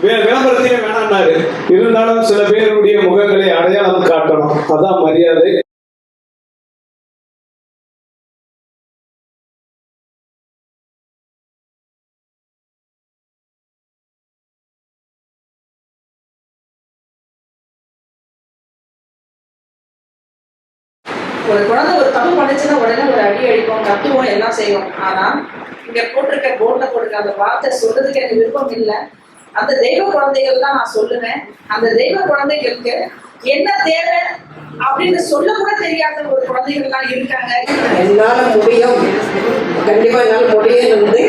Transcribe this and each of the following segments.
We- விளம்பரத்தையே வேணாம்னாரு. இருந்தாலும் சில பேருடைய முகங்களை அடையாளம் காட்டணும். அதான் மரியாதை. ஒரு குழந்தை ஒரு தப்பு பண்ணுச்சுன்னா உடனே ஒரு அடி அடிப்போம் கத்துவோம் எல்லாம் செய்வோம். ஆனா இங்க போட்டிருக்க போர்ட்ல போட்டிருக்க அந்த வார்த்தை சொல்றதுக்கு எனக்கு விருப்பம் இல்லை. அந்த தெய்வ குழந்தைகள் தான் நான் சொல்லுவேன். அந்த தெய்வ குழந்தைகளுக்கு என்ன தேவை அப்படின்னு சொல்ல கூட தெரியாத ஒரு குழந்தைகள்லாம் இருக்காங்க. என்னால முடியும். கண்டிப்பா என்னால் முடியும் வந்து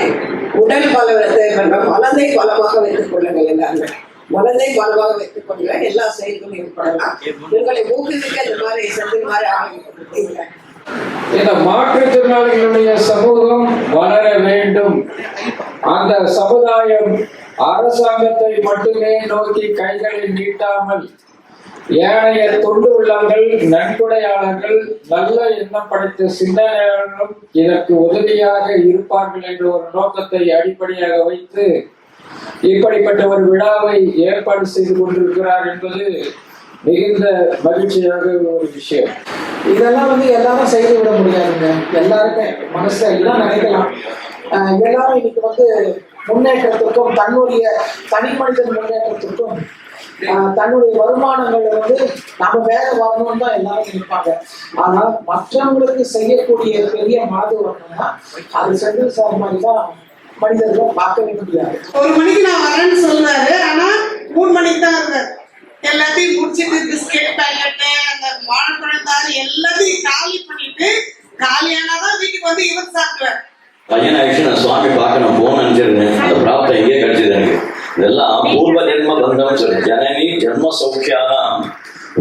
உடல் பலத்தை மனதை பலமாக வைத்துக் கொள்ளுங்கள் எல்லாருமே. மனதை பலமாக வைத்துக் கொள்ள எல்லா செயல்களும் ஏற்படலாம். உங்களை ஊக்குவிக்க இந்த மாதிரி செந்தில் மாதிரி ஆரம்பிக்கிறீங்க இந்த மாற்றுத்திறனாளிகளுடைய சமூகம் வளர வேண்டும். அந்த சமுதாயம் அரசாங்கத்தை மட்டுமே நோக்கி கைகளை நீட்டாமல் ஏனைய தொண்டு உள்ளங்கள் நன்கொடையாளர்கள் நல்ல எண்ணம் படைத்த சிந்தனையாளர்களும் இதற்கு உதவியாக இருப்பார்கள் என்ற ஒரு நோக்கத்தை அடிப்படையாக வைத்து இப்படிப்பட்ட ஒரு விழாவை ஏற்பாடு செய்து கொண்டிருக்கிறார் என்பது மிகுந்த மகிழ்ச்சியாக ஒரு விஷயம். இதெல்லாம் வந்து எல்லாரும் செய்து விட முடியாதுங்க. எல்லாருமே மனசுல எல்லாம் நினைக்கலாம். எல்லாரும் இன்னைக்கு வந்து முன்னேற்றத்திற்கும் தன்னுடைய தனி மனிதன் முன்னேற்றத்திற்கும் தன்னுடைய வருமானங்கள் வந்து நம்ம வேலை வரணும்னு தான் எல்லாரும் நினைப்பாங்க. ஆனால் மற்றவங்களுக்கு செய்யக்கூடிய பெரிய மனது வரணும்னா அது செந்தில் சார் மாதிரி தான் மனிதர்கள் பார்க்கவே முடியாது. ஒரு மணிக்கு நான் வரேன்னு சொன்னாரு ஆனா மூணு மணிக்கு தான் இருந்தார் எல்லாத்தையும் குடிச்சிட்டு பிஸ்கெட் பேக்கெட்டு அந்த வாழைப்பழம் தாறு எல்லாத்தையும் காலி பண்ணிட்டு காலியானாதான் வீட்டுக்கு வந்து இவர் சாப்பிடுவார். பையன் ஆயிடுச்சு நான் சுவாமி பார்க்க நான் போகணும்னு நினைச்சிருந்தேன். அந்த பிராப்தம் எங்கேயே கிடைச்சது எனக்கு. இதெல்லாம் பூர்வ ஜென்ம பந்தம் சொல்லு. ஜனனி ஜென்ம சௌக்கியானாம்.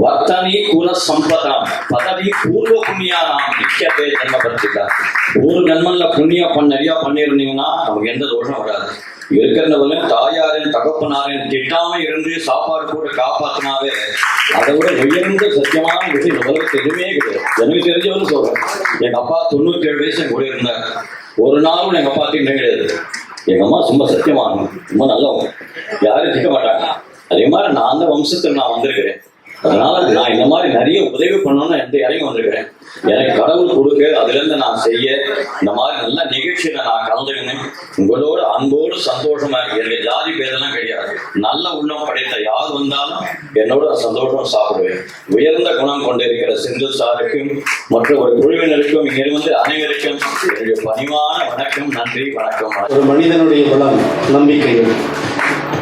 வர்த்தனி குல சம்பதாம். பதவி பூர்வ புண்ணியானாம். நிச்சயத்தை ஜென்ம பத்திரிக்கா ஒரு ஜென்மல்ல புண்ணியம் பண்ண நிறையா பண்ணியிருந்தீங்கன்னா நமக்கு எந்த தோஷம் வராது. இருக்கிறவங்க தாயாரின் தகப்பனாரின் திட்டாம இருந்து சாப்பாடு போட்டு காப்பாத்தினாவே அதை விட உயர்ந்த சத்தியமான விஷயம் இந்த எதுவுமே கிடையாது. எனக்கு தெரிஞ்சவங்க சொல்றேன். எங்க அப்பா தொண்ணூத்தி ஏழு வயசு கூட இருந்தார். ஒரு நாளும் எங்க அப்பா திட்டம் கிடையாது. எங்க அம்மா சும்மா சத்தியமான ரொம்ப நல்லவங்க. யாரும் திட்ட மாட்டாங்க. அதே மாதிரி நான் அந்த வம்சத்தில் நான் வந்திருக்கிறேன். அதனால நான் இந்த மாதிரி நிறைய உதவி பண்ணணும்னு எந்த இறங்கி வந்திருக்கிறேன். எனக்கு கடவுள் கொடுக்க அதுல இருந்து நான் செய்ய இந்த மாதிரி நல்ல நிகழ்ச்சியில நான் கலந்துக்கினேன். உங்களோட அன்போடு சந்தோஷமா இருக்கு. எனக்கு ஜாதி பேரெல்லாம் கிடையாது. நல்ல உள்ளம் படைத்த யார் வந்தாலும் என்னோட சந்தோஷம் சாப்பிடுவேன். உயர்ந்த குணம் கொண்டிருக்கிற சிந்து சாருக்கும் மற்ற ஒரு குழுவினருக்கும் இங்கே வந்து அனைவருக்கும் என்னுடைய பணிவான வணக்கம் நன்றி வணக்கம். ஒரு மனிதனுடைய குணம் நம்பிக்கை.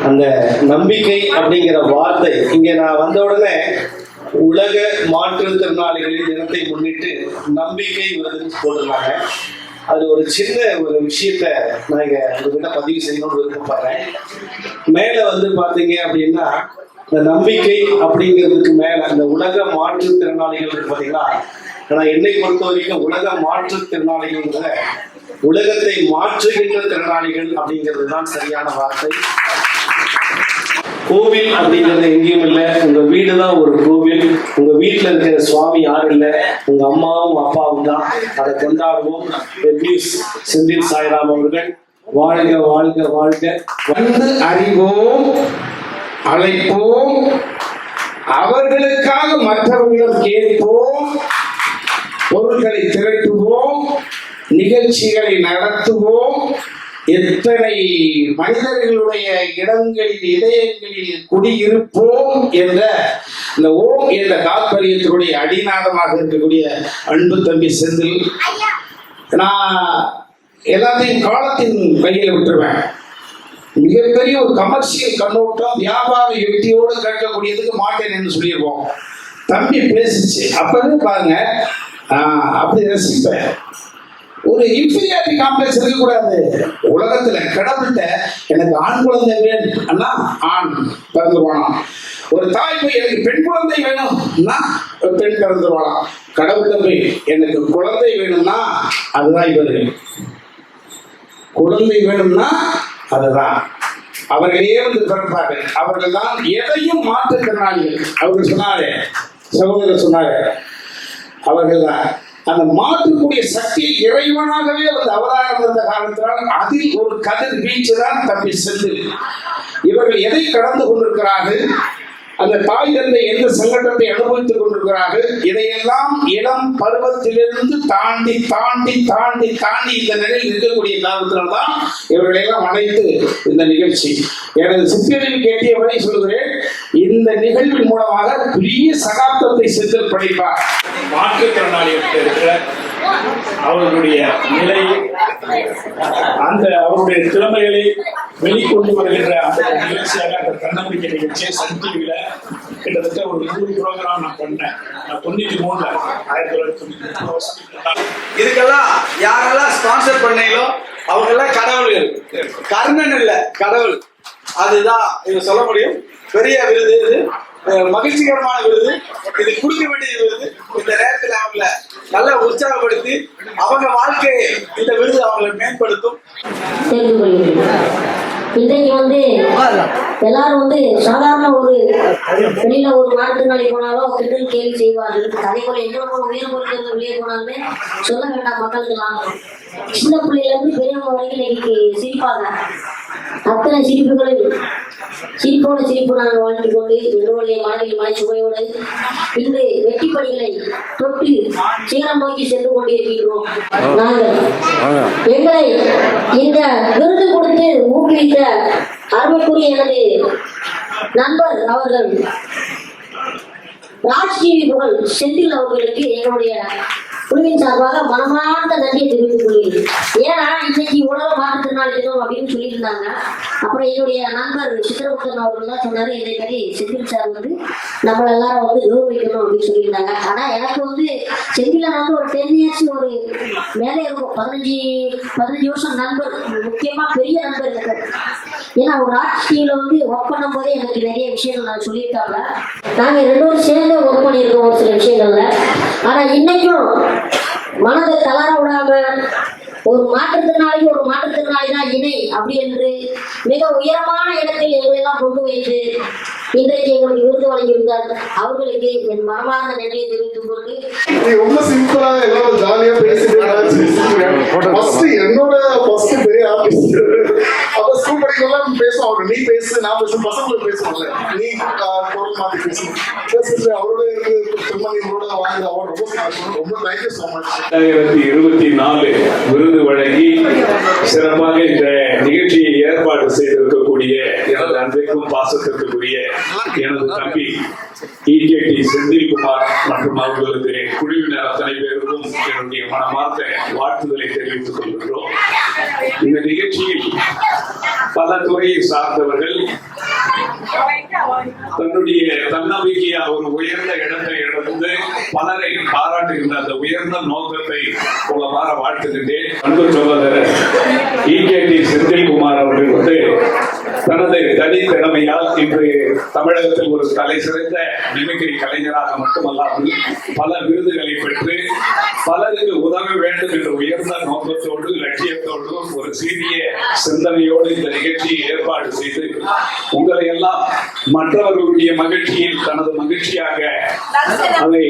அந்த நம்பிக்கை அப்படிங்கிற வார்த்தை இங்க நான் வந்த உடனே உலக மாற்றுத்திறனாளிகளின் தினத்தை முன்னிட்டு நம்பிக்கை விருதுன்னு போட்டிருந்தாங்க அது ஒரு சின்ன ஒரு விஷயத்த நான் இங்க உங்ககிட்ட பதிவு செய்யணும்னு விருப்பப்படுறேன். மேல வந்து பாத்தீங்க அப்படின்னா இந்த நம்பிக்கை அப்படிங்கிறதுக்கு மேல அந்த உலக மாற்றுத்திறனாளிகள் இருக்கு பாத்தீங்களா? ஆனா என்னை பொறுத்த வரைக்கும் உலக மாற்றுத்திறனாளிகள் உலகத்தை மாற்றுகின்ற திறனாளிகள் அப்படிங்கிறது தான் சரியான வார்த்தை. கோவில் அப்படிங்கிறது எங்கேயும் இல்லை. உங்க வீடு தான் ஒரு கோவில். உங்க வீட்டுல இருக்கிற சுவாமி யாரும் இல்லை. உங்க அம்மாவும் அப்பாவும் தான். அதை கொண்டாடுவோம். செந்தில் சாய்ராம் அவர்கள் வாழ்க வாழ்க வாழ்க. வந்து அறிவோம் அழைப்போம். அவர்களுக்காக மற்றவர்களிடம் கேட்போம். பொருட்களை திரட்டுவோம். நிகழ்ச்சிகளை நடத்துவோம். எத்தனை மனிதர்களுடைய இடங்களில் இதயங்களில் குடியிருப்போம் என்ற இந்த ஓம் என்ற தாத்பரியத்தினுடைய அடிநாதமாக இருக்கக்கூடிய அன்பு தம்பி செந்தில் நான் எல்லாத்தையும் காலத்தின் கையில் விட்டுருவேன். மிகப்பெரிய ஒரு கமர்ஷியல் கண்ணோட்டம் வியாபார யுக்தியோடு கேட்கக்கூடியதுக்கு மாட்டேன் என்று சொல்லியிருப்போம் தம்பி பேசிச்சு. அப்பவே பாருங்க அப்படி ரசிப்பேன். ஒரு இன்ஃபீரியாரிட்டி காம்ப்ளெக்ஸ் இருக்கக்கூடாது. உலகத்துல கடவுள்கிட்ட எனக்கு ஆண் குழந்தை வேணும். அண்ணா ஆண் பிறந்துருவானாம் ஒரு தாய் போய் எனக்கு பெண் குழந்தை வேணும்னா பெண் பிறந்துருவானாம் கடவுள்கிட்ட போய் எனக்கு குழந்தை வேணும்னா அதுதான் இவரு குழந்தை வேணும்னா அதுதான். அவர்களே வந்து பிறப்பார்கள். அவர்கள் தான் எதையும் மாற்றுத்திறனாளிகள். அவர்கள் சொன்னாரே சகோதரர் சொன்னாரு அவர்கள் தான் அந்த மாற்றக்கூடிய சக்தியை இறைவனாகவே வந்து அவதாரம் இருந்த காரணத்தினால் அதில் ஒரு கதிர் வீச்சு தான் தப்பி சென்று. இவர்கள் எதை கடந்து கொண்டிருக்கிறார்கள்? அந்த தாய் தந்தை எந்த சங்கடத்தை அனுபவித்துக் கொண்டிருக்கிறார்கள்? இதையெல்லாம் இளம் பருவத்திலிருந்து தாண்டி தாண்டி தாண்டி தாண்டி இந்த நிலையில் இருக்கக்கூடிய காரணத்தினால்தான் இவர்களையெல்லாம் அனைத்து அழைத்து இந்த நிகழ்ச்சி. எனது சித்திரையில் கேட்டியவரை சொல்கிறேன் இந்த நிகழ்வின் மூலமாக பெரிய சகாப்தத்தை செஞ்சல் படைப்பார். மாற்றுத்திறனாளிகள் இருக்கிற அவர்களுடைய நிலை அந்த அவருடைய திறமைகளை வெளிக்கொண்டு வருகின்ற அந்த நிகழ்ச்சியாக அந்த தன்னம்பிக்கை நிகழ்ச்சியை சன் டிவியில கிட்டத்தட்ட ஒரு நூறு ப்ரோக்ராம் நான் பண்ணேன். நான் தொண்ணூத்தி மூணுல ஆயிரத்தி தொள்ளாயிரத்தி தொண்ணூத்தி மூணு இதுக்கெல்லாம் யாரெல்லாம் ஸ்பான்சர் பண்ணீங்களோ அவங்க எல்லாம் கடவுள்கள் கர்ணன் இல்ல கடவுள். அதுதான் இது சொல்ல முடியும். பெரிய விருது இது. மகிழ்ச்சிகரமான விருது. இது கொடுக்க வேண்டிய விருது. இந்த நேரத்தில் அவங்கள நல்லா உற்சாகப்படுத்தி அவங்க வாழ்க்கையை இந்த விருது அவங்களை மேம்படுத்தும். இன்றைக்கு வந்து எல்லாரும் வந்து சாதாரண ஒரு வெளியில ஒரு மாற்றுத்திறனாளி போனாலும் கிண்டல் கேள்வி செய்வார்கள். அதே போல எந்த போன உயர் பொருட்கள் வெளியே போனாலுமே சொல்ல வேண்டாம் மக்களுக்கெல்லாம். சின்ன பிள்ளையில இருந்து பெரியவங்க வரைக்கும் இன்னைக்கு சிரிப்பாங்க. அத்தனை சிரிப்புகளில் சிரிப்போட சிரிப்பு நாங்கள் வாழ்ந்து கொண்டு எங்களுடைய மனதில் மலை இன்று வெற்றி பணிகளை தொட்டு சீரம் நோக்கி சென்று கொண்டிருக்கின்றோம். நாங்கள் எங்களை இந்த விருது கொடுத்து ஊக்குவித்த அருமைக்குரிய எனது நண்பர் அவர்கள் ராஜ்ஜீவி புகழ் செந்தில் அவர்களுக்கு எங்களுடைய குழுவின் சார்பாக மனமார்ந்த நன்றியை தெரிவித்துக் கொள்கிறேன். ஏன்னா இன்னைக்கு உலக மாற்றுத்திறனாளி தினம் அப்படின்னு சொல்லியிருந்தாங்க. அப்புறம் என்னுடைய நண்பர் சித்திரகுப்தன் அவர்கள் தான் சொன்னாரு இதே மாதிரி செந்தில் சார் வந்து நம்மள எல்லாரும் வந்து கௌரவிக்கணும் அப்படின்னு சொல்லியிருந்தாங்க. ஆனா எனக்கு வந்து செந்தில வந்து ஒரு டென் இயர்ஸ் ஒரு மேலே இருக்கும். பதினஞ்சு பதினஞ்சு வருஷம் நண்பர் முக்கியமா பெரிய நண்பர் எனக்கு. ஏன்னா ஒரு ஆட்சியில வந்து ஒர்க் பண்ணும் போதே எனக்கு நிறைய விஷயங்கள் நான் சொல்லியிருக்காங்க. நாங்க ரெண்டு பேரும் சேர்ந்து ஒர்க் பண்ணியிருக்கோம் ஒரு சில விஷயங்கள்ல. ஆனா இன்னைக்கும் மனதை தளர விடாம ஒரு மாற்றுத்திறனாளி ஒரு மாற்றுத்திறனாளி தான் இணை அப்படி என்று மிக உயரமான இடத்தில் எங்களை எல்லாம் கொண்டு வைத்து இன்றைக்கு எங்களுக்கு விருது வழங்கியிருந்தார். அவர்களுக்கு என் மனமார்ந்த நன்றியை தெரிவித்துக் கொண்டு ரொம்ப சிம்பிளா எல்லாம் ஜாலியா பேசிட்டு என்னோட ஃபர்ஸ்ட் பெரிய ஆர்டிஸ்ட் அப்ப ஸ்கூல் படிக்கலாம் பேசுவோம் அவர் நீ பேசு நான் பேசும் பசங்களுக்கு பேசுவோம்ல நீ பொருள் மாத்தி பேசு. அவரோட ரொம்ப ரெண்டாயிரத்தி இருபத்தி நாலு விருது வழங்கி சிறப்பாக இந்த நிகழ்ச்சியை ஏற்பாடு செய்திருக்கக்கூடிய எனது அன்பிற்கும் பாசத்திற்குரிய எனது தம்பி இகேடி செந்தில்குமார் மற்றும் அவர்களது குழுவினர் அத்தனை பேருக்கும் என்னுடைய மனமார்ந்த வாழ்த்துதலை தெரிவித்துக் கொள்கின்றோம். இந்த நிகழ்ச்சியில் பல துறையை சார்ந்தவர்கள் தன்னுடைய தன்னம்பிக்கையை ஒரு உயர்ந்த இடத்தை இழந்து பலரை பாராட்டுகின்ற அந்த உயர்ந்த நோக்கத்தை உள்ளவாற வாழ்த்துகின்றேன். அன்பு சகோதரர் இகேடி செந்தில்குமார் அவர்கள் வந்து தனது தனித்திறமையால் இன்று தமிழகத்தில் ஒரு தலை சிறந்த மிமிக்ரி கலைஞராக மட்டுமல்லாமல் பல விருதுகளை பெற்று பலருக்கு உதவ வேண்டும் என்ற உயர்ந்த நோக்கத்தோடு ஒரு சீரிய சிந்தனையோடு இந்த நிகழ்ச்சியை ஏற்பாடு செய்து உங்களை எல்லாம் மற்றவர்களுடைய மகிழ்ச்சியில் தனது மகிழ்ச்சியாக அதை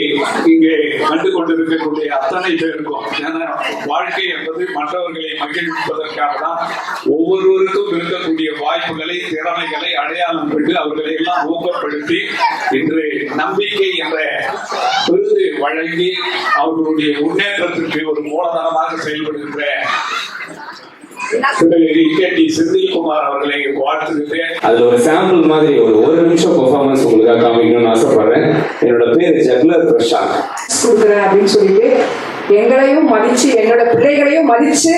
இங்கே கண்டு கொண்டிருக்கக்கூடிய அத்தனை பேருக்கும். ஏன்னா வாழ்க்கை என்பது மற்றவர்களை மகிழ்விப்பதற்காக தான் ஒவ்வொருவருக்கும் இருக்கக்கூடிய வாய்ப்புகளை திறமைகளை அடையாளம் கண்டு அவர்களை எல்லாம் ஊக்கப்படுத்தி இன்று நம்பிக்கை என்ற விருது வழங்கி அவர்களுடைய முன்னேற்றத்திற்கு ஒரு மூலதனமாக செயல்படுகின்ற இகேடி செந்தில்குமார் அவர்களை வாழ்த்துகிறேன். அதுல ஒரு சாம்பிள் மாதிரி ஒரு ஒரு நிமிஷம் பெர்ஃபார்மன்ஸ் உங்களுக்காக காமிக்கணும்னு ஆசைப்படுறேன். என்னோட பேர் ஜக்லர் பிரசாந்த் கொடுக்குறேன் அப்படின்னு சொல்லிட்டு எங்களையும் மதிச்சு எங்களோட பிள்ளைகளையும் மதிச்சு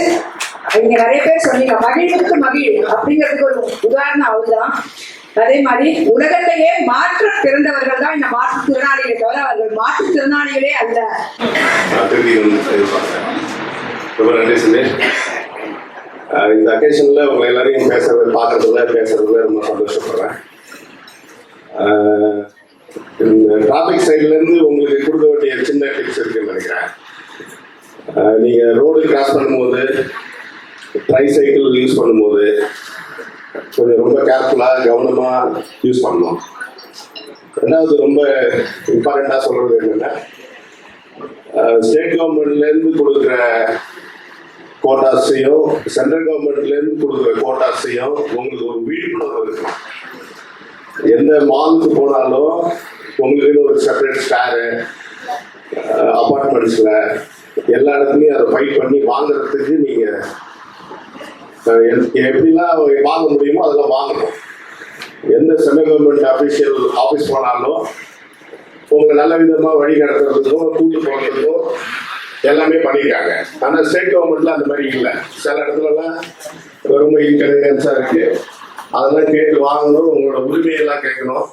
இங்க நிறைய பேர் சொன்னீங்க மகிழ்வுக்கு மகிழ் அப்படிங்கிறதுக்கு ஒரு உதாரணம் அவர்தான். அதே மாதிரி உலகத்தையே மாற்ற பிறந்தவர்கள் தான் இந்த மாற்றுத்திறனாளிகளை தவிர அவர்கள் மாற்றுத்திறனாளிகளே அல்ல. இந்த அக்கேஷன்ல உங்களை எல்லாரையும் பேசுறது பார்க்கறதுல பேசுறதுல ரொம்ப சந்தோஷப்படுறேன். இந்த டிராபிக் சைட்ல இருந்து உங்களுக்கு கொடுக்க வேண்டிய சின்ன டிப்ஸ் இருக்குன்னு நினைக்கிறேன். நீங்கள் நீங்க ரோடு கிராஸ் பண்ணும்போது ட்ரை சைக்கிள் யூஸ் பண்ணும்போது கொஞ்சம் ரொம்ப கேர்ஃபுல்லாக கவனமாக யூஸ் பண்ணணும். ரெண்டாவது ரொம்ப இம்பார்ட்டண்ட்டாக சொல்றது என்னன்னா ஸ்டேட் கவர்மெண்ட்லேருந்து கொடுக்குற கோட்டாஸையும் சென்ட்ரல் கவர்மெண்ட்லேருந்து கொடுக்குற கோட்டாஸையும் உங்களுக்கு ஒரு விழிப்புணர்வு இருக்கும் எந்த மாலுக்கு போனாலும் உங்களுக்கு ஒரு செப்பரேட் ஸ்டாரு அப்பார்ட்மெண்ட்ஸில் எல்லா இடத்துலையும் அதை ஃபைட் பண்ணி வாங்குறதுக்கு நீங்கள் எப்படிலாம் வாங்க முடியுமோ அதெல்லாம் வாங்கணும். எந்த சென்ட்ரல் கவர்மெண்ட் அஃபிஷியல் ஆஃபீஸ் போனாலும் உங்களை நல்ல விதமாக வழி நடத்துறதுக்கும் கூட்டு போகிறதுக்கும் எல்லாமே பண்ணியிருக்காங்க ஆனால் ஸ்டேட் கவர்மெண்ட்ல அந்த மாதிரி இல்லை. சில இடத்துலலாம் ரொம்ப இன்கன்வீனியன்ஸாக இருக்கு. அதெல்லாம் கேட்டு வாங்கணும். உங்களோட உரிமையெல்லாம் கேட்கணும்.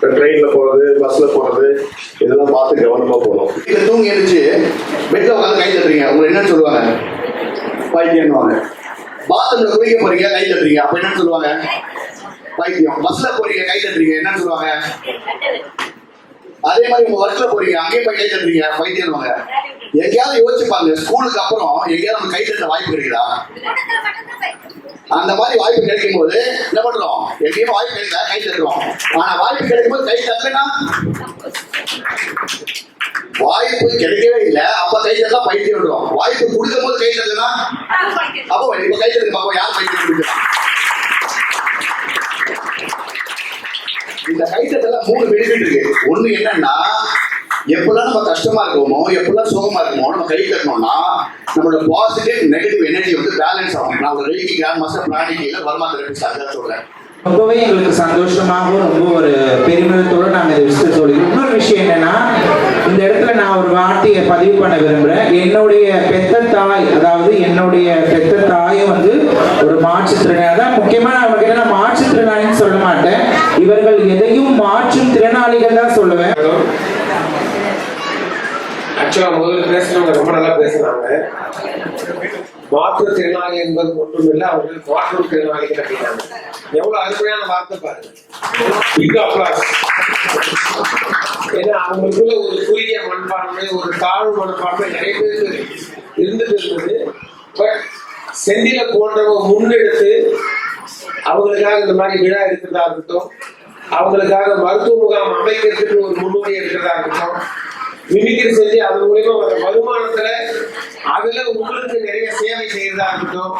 ட்ரெயினில் போகிறது பஸ்ஸில் போகிறது இதெல்லாம் பார்த்து கவனமாக போகணும். இது தூங்கி எழுந்துச்சு பெட்ல உட்காந்து கை தட்டுறீங்க. உங்களை என்ன சொல்லுவாங்க? பைத்தியம்னுவாங்க பாத்ரூம்ல குளிக்க போறீங்க கை தட்டுறீங்க. அப்ப என்ன சொல்லுவாங்க? பைத்தியம். பஸ்ல போறீங்க கை தட்டுறீங்க. என்ன சொல்லுவாங்க? அதே மாதிரி உங்க ஒர்க்ல போறீங்க அங்கேயும் போய் கை தட்டுறீங்க பைத்தியம்னுவாங்க எங்கேயாவது யோசிச்சுப்பாங்க ஸ்கூலுக்கு அப்புறம் எங்கேயாவது நம்ம கை தட்ட வாய்ப்பு கிடைக்குதா? அந்த மாதிரி வாய்ப்பு கிடைக்கும் போது என்ன பண்றோம்? எங்கேயும் வாய்ப்பு கிடைக்கல கை தட்டுறோம். ஆனா வாய்ப்பு கிடைக்கும் போது கை தட்டலைன்னா? வாய்ப்பு கிடைக்கவே இல்லை அப்ப கை தட்டா பைத்தியம் விடுறோம் வாய்ப்பு கொடுக்கும் போது கை தட்டுனா? அப்போ இப்ப கை தட்டு பாப்போம் யார் பைத்தியம் கொடுக்கலாம் இந்த கை மூணு பெனிஃபிட் இருக்கு. ஒண்ணு என்னன்னா எப்பெல்லாம் நம்ம கஷ்டமா இருக்கோமோ எப்பெல்லாம் சுகமா இருக்கோமோ நம்ம கை தட்டணும்னா நம்மளோட பாசிட்டிவ் நெகட்டிவ் எனர்ஜி வந்து பேலன்ஸ் ஆகும். நான் ஒரு ரெய்கி கிராண்ட் மாஸ்டர் பிராணிக்கையில வருமா தெரபிஸ்ட் அதான் சொல்றேன். ரொம்பவே எங்களுக்கு சந்தோஷமாகவும் ரொம்ப ஒரு பெருமிதத்தோட நாங்கள் இதை விஷயத்தை சொல்கிறோம் இன்னொரு விஷயம் என்னன்னா இந்த இடத்துல நான் ஒரு வார்த்தையை பதிவு பண்ண விரும்புகிறேன் என்னுடைய பெத்த தாய் அதாவது என்னுடைய பெத்த தாயை வந்து ஒரு மாற்றுத்திறனாளி. அதான் முக்கியமாக நான் அவங்க நான் மாற்றுத்திறனாளின்னு சொல்ல மாட்டேன். இவர்கள் எதையும் மாற்றும் திறனாளிகள் தான் சொல்லுவேன். ஆக்சுவலா முதல்ல பேசுனவங்க ரொம்ப நல்லா பேசுனாங்க மாற்றுத்திறனாளி என்பது ஒன்றுமில்லை அவர்கள் மாற்றுத்திறனாளிகள் அப்படின்னாங்க. எவ்வளவு அருமையான வார்த்தை பாருங்க. ஏன்னா அவங்களுக்குள்ள ஒரு குறுகிய மனப்பான்மை ஒரு தாழ்வு மனப்பான்மை நிறைய பேருக்கு இருந்துட்டு இருந்தது பட் செந்தில போன்றவங்க முன்னெடுத்து அவங்களுக்காக இந்த மாதிரி விழா இருக்கிறதா இருக்கட்டும் அவங்களுக்காக மருத்துவ முகாம் அமைக்கிறதுக்கு ஒரு முன்னோடி இருக்கிறதா இருக்கட்டும். மிமிக்ரி செஞ்சு அது மூலியமா வர வருமானத்துல அதுல உங்களுக்கு நிறைய சேவை செய்யறதா இருக்கட்டும்.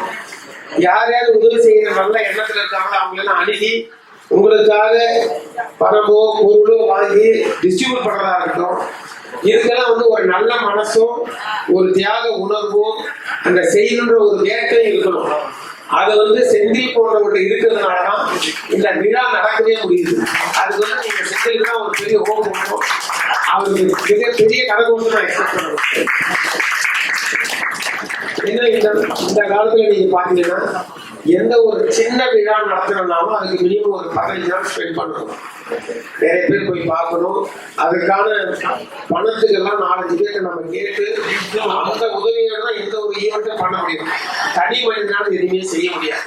யார் யார் உதவி செய்யற நல்ல எண்ணத்துல இருக்காங்களோ அவங்களெல்லாம் அணுகி உங்களுக்காக பணமோ பொருளோ வாங்கி டிஸ்ட்ரிபியூட் பண்றதா இருக்கட்டும். இதுக்கெல்லாம் வந்து ஒரு நல்ல மனசும் ஒரு தியாக உணர்வும் அந்த செய்யணுன்ற ஒரு வேட்டையும் இருக்கணும். அது வந்து செந்தில் போன்றவங்க இருக்கிறதுனாலதான் இந்த விழா நடக்கவே முடியுது. அதுக்கு வந்து நீங்க செந்தில் தான் ஒரு பெரிய ஹோம் கொடுக்கணும். அவருக்கு மிக பெரிய கணக்கு நான் எக்ஸ்பெக்ட் பண்ணுவேன் ஏன்னா இந்த இந்த காலத்துல நீங்க பாத்தீங்கன்னா எந்த ஒரு சின்ன விழா நடத்தினாலும் அதுக்கு மினிமம் ஒரு பதினஞ்சு நாள் ஸ்பெண்ட் பண்ணணும். நிறைய பேர் போய் பார்க்கணும். அதுக்கான பணத்துக்கெல்லாம் நாலஞ்சு பேர்ட்ட நம்ம கேட்டு அந்த உதவியோட தான் எந்த ஒரு ஈவெண்ட்டும் பண்ண முடியும் தனி மனிதனால எதுவுமே செய்ய முடியாது.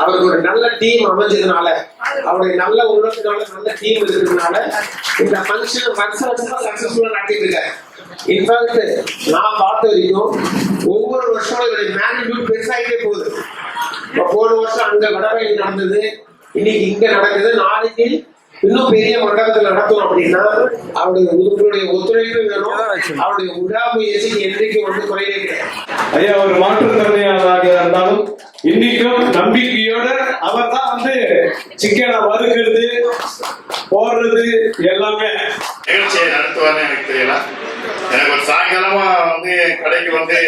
அவருக்கு ஒரு நல்ல டீம் அமைஞ்சதுனால அவருடைய நல்ல உள்ளத்துனால நல்ல டீம் இருக்கிறதுனால இந்த ஃபங்க்ஷன் வருஷம் வருஷமா சக்சஸ்ஃபுல்லா நடத்திட்டு இருக்காரு. இன்ஃபேக்ட் நான் பார்த்த வரைக்கும் ஒவ்வொரு வருஷமும் இவருடைய மேனேஜ்மெண்ட் பெருசாகிட்டே போகுது. அங்க வடபழனி நடந்தது இன்னைக்கு இங்க நடக்குது. நாளைக்கு இன்னும் பெரிய மண்டபத்தில் நடத்தும் அப்படின்னா அவருடைய உங்களுடைய ஒத்துழைப்பு வேணும். அவருடைய விடாமுயற்சிக்கு என்றைக்கும் வந்து குறையே கிடையாது. ஐயா ஒரு மாற்றுத்திறனாளியாக இருந்தாலும் இன்னைக்கும் நம்பிக்கையோட அவர் தான் வந்து சிக்கனை வறுக்கிறது போடுறது எல்லாமே. நிகழ்ச்சியை நடத்துவார்னு எனக்கு தெரியல. எனக்கு ஒரு சாயங்காலமா வந்து கடைக்கு வந்து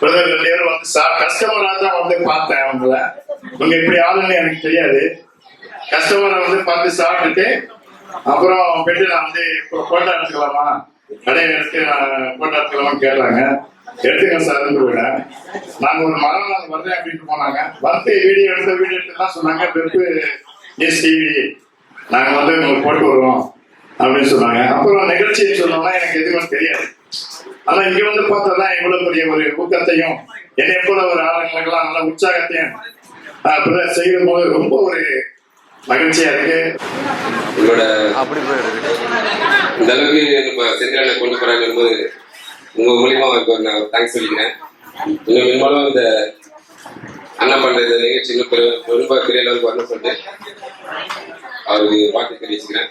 பிரதர் ரெண்டு பேரும் வந்து சா கஸ்டமரா தான் வந்து பார்த்தேன் அவங்கள. இவங்க இப்படி ஆளுன்னு எனக்கு தெரியாது. கஸ்டமரை வந்து பார்த்து சாப்பிட்டுட்டு அப்புறம் போயிட்டு நான் வந்து போட்டோ எடுத்துக்கலாமா? கடையை எடுத்து போட்டோ எடுத்துக்கலாமா கேட்டாங்க எடுத்துங்க சார் போயிட்டேன் நாங்க ஒரு மரம் நாள் வர்றேன் அப்படின்ட்டு போனாங்க. வந்து வீடியோ எடுத்த வீடியோ எடுத்து தான் சொன்னாங்க. வெறுப்பு எஸ் டிவி நாங்க வந்து உங்களுக்கு போட்டு வருவோம் அப்படின்னு சொன்னாங்க. அப்புறம் நிகழ்ச்சியை சொன்னோம்னா எனக்கு எதுவுமே தெரியாது. ஆனா இங்க வந்து பார்த்தா இவ்வளவு பெரிய ஒரு ஊக்கத்தையும் என்னை போல ஒரு ஆளுங்களுக்கெல்லாம் நல்ல உற்சாகத்தையும் ஆஹ் செய்யும் போது ரொம்ப ஒரு மகிழ்ச்சியா இருக்கு. உங்களோட இந்த அளவுக்கு நம்ம செந்திலான கொண்டு போறாங்க போது உங்க மூலியமா நான் தேங்க்ஸ் சொல்லிக்கிறேன். இன்னும் பெரும்பாலும் இந்த அண்ணா பண்ற இந்த நிகழ்ச்சி இன்னும் பெரிய அளவுக்கு வரணும்னு சொல்லிட்டு அவருக்கு வாழ்த்து தெரிவிச்சுக்கிறேன்.